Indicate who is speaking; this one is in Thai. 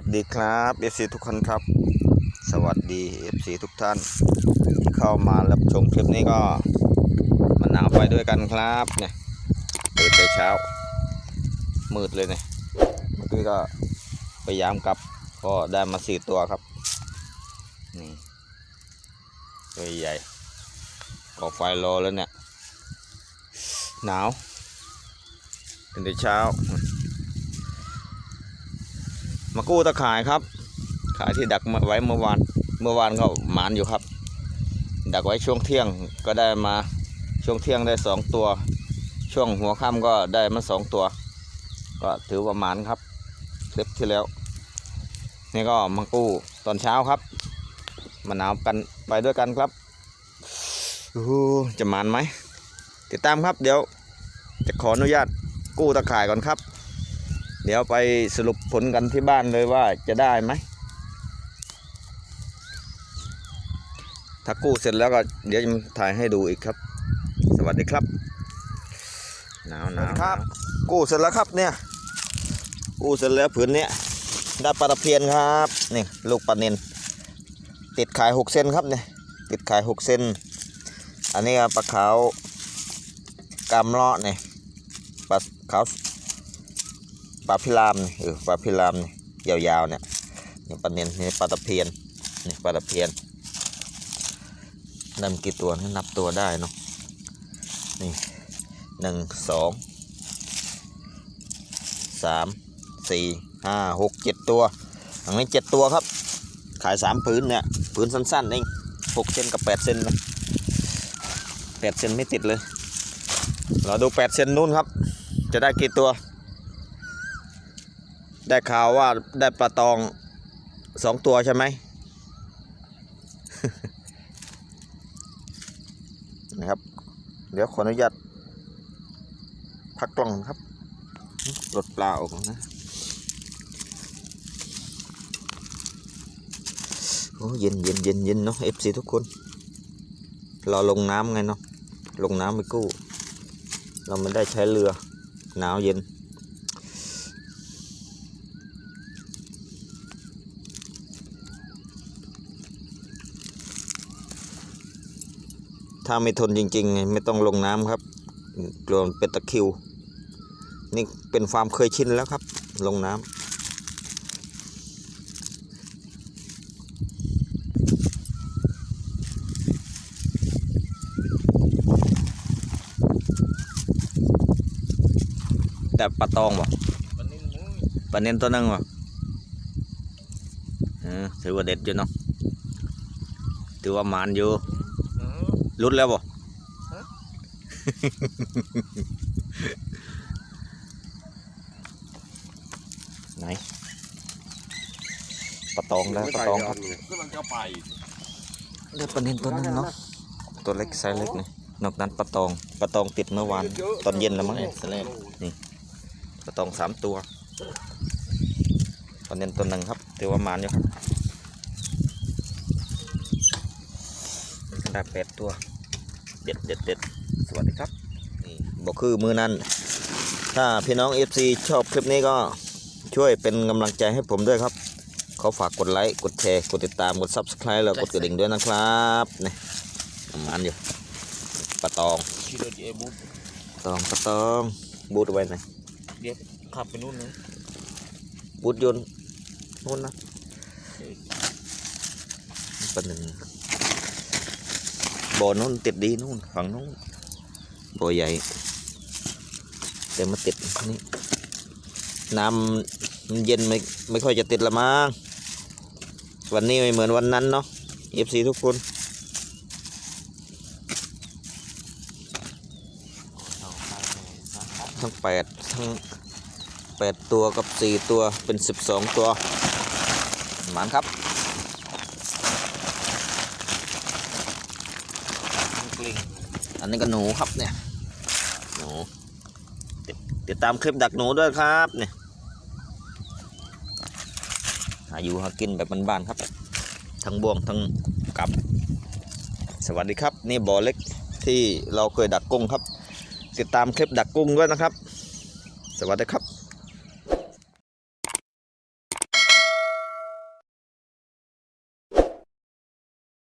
Speaker 1: วัสดีครับเอฟซีทุกคนครับ สวัสดีเอฟซีทุกท่านที่เข้ามารับชมคลิปนี้ก็มาหนาวไปด้วยกันครับเนี่ยตื่นแต่เช้า มืดเลยเนี่ยเมื่อกี้ก็พยายามกลับก็ได้มาสี่ตัวครับนี่ตัวใหญ่ก่อไฟรอแล้วเนี่ย หนาวตื่นแต่เช้า มากู้ตะข่ายครับ ขายที่ดักไว้เมื่อวาน เมื่อวานก็หมานอยู่ครับ ดักไว้ช่วงเที่ยงก็ได้มาช่วงเที่ยงได้สองตัว ช่วงหัวค่ำก็ได้มาสองตัว ก็ถือว่าหมานครับคลิปที่แล้ว นี่ก็มากู้ตอนเช้าครับมาหนาวกันไปด้วยกันครับจะหมานไหมติดตามครับเดี๋ยวจะขออนุญาตกู้ตะข่ายก่อนครับ เดี๋ยวไปสรุปผลกันที่บ้านเลยว่าจะได้ไหม ถ้ากู้เสร็จแล้วก็เดี๋ยวจะมาถ่ายให้ดูอีกครับ สวัสดีครับ หนาวหนาวครับ กู้เสร็จแล้วครับเนี่ย กู้เสร็จแล้วผืนเนี้ยได้ปลาตะเพียนครับนี่ลูกปลาเนนติดขายหกเซนครับเนี่ยติดขายหกเซนอันนี้ก็ปลาขาวกำเลาะเนี่ยปลาขาว ปลาพิรามนี่เออปลาพิรามนี่ยาวๆเนี่ยนี่ปลาเนียนนี่ปลาตะเพียนนี่ปลาตะเพียนนำกี่ตัวนับตัวได้เนาะนี่หนึ่งสองสามสี่ห้าหกเจ็ดตัวอันนี้เจ็ดตัวครับ ขายสามพื้นเนี่ยพื้นสั้นๆเองหกเซนกับแปดเซนนะแปดเซนไม่ติดเลยเราดูแปดเซนนู่นครับ จะได้กี่ตัว ได้ข่าวว่าได้ปลาตองสองตัวใช่ไหมนะครับ เดี๋ยวขออนุญาตพักกล้องครับรถปลาออกนะ โอ้เย็นเย็นเย็นเย็นเนาะเอฟซีทุกคน เราลงน้ำไงเนาะ ลงน้ำไปกู้ เราไม่ได้ใช้เรือ หนาวเย็น ถ้าไม่ทนจริง ๆ ไม่ต้องลงน้ำครับกลัวเป็นตะคิว นี่เป็นความเคยชินแล้วครับ ลงน้ำแต่ปลาตองบ่ปลาเน้นตัวนึงบ่เออถือว่าเด็ดอยู่เนาะถือว่ามานอยู่ รุดแล้วบ่
Speaker 2: ฮะ
Speaker 1: ไหนปลาตองแล้วปลาตองครับ
Speaker 2: ก็มันจะไป
Speaker 1: ได้ปลาเน้นตัวนึงเนาะตัวเล็กไซส์เล็กนี่นอกนั้นปลาตองปลาตองติดเมื่อวานตอนเย็นแล้วมั้งเนี่ยแรกปลาตองสามตัวปลาเน้นตัวหนึ่งครับถือว่าหมานอยู่ครับ ได้แปดตัว เด็ดเด็ดเด็ดสวัสดีครับ นี่บอกคือมือนั้น ถ้าพี่น้อง FC ชอบคลิปนี้ก็ช่วยเป็นกำลังใจให้ผมด้วยครับขอฝากกดไลค์ กดแชร์ กดติดตาม กด Subscribe แล้วกดกระดิ่งด้วยนะครับนี่ประมาณอยู่ปลาตอง
Speaker 2: ขี่รถเอบุ๊
Speaker 1: ตองปลาตองบูดเอาไว้ไหน
Speaker 2: เดี๋ยวขับไปนู่นนะ
Speaker 1: บูดโยนนู่นนะปลาหนึ่ง บ่อนู้นติดดีนู่นฝั่งนู้นบ่อใหญ่ แต่มาติดนี่น้ำเย็นไม่ไม่ค่อยจะติดละมั้งวันนี้ไม่เหมือนวันนั้นเนาะเอฟซีทุกคนทั้งแปดทั้งแปดตัวกับสี่ตัวเป็นสิบสองตัวหมานครับ
Speaker 2: ลิง
Speaker 1: อันนี้ก็หนูครับเนี่ยหนูติดตามคลิปดักหนูด้วยครับเนี่ยหาอยู่หากินแบบบ้านๆครับ ทั้งบ่วงทั้งกับ สวัสดีครับ นี่บ่อเล็กที่เราเคยดักกุ้งครับ ติดตามคลิปดักกุ้งด้วยนะครับ สวัสดีครับ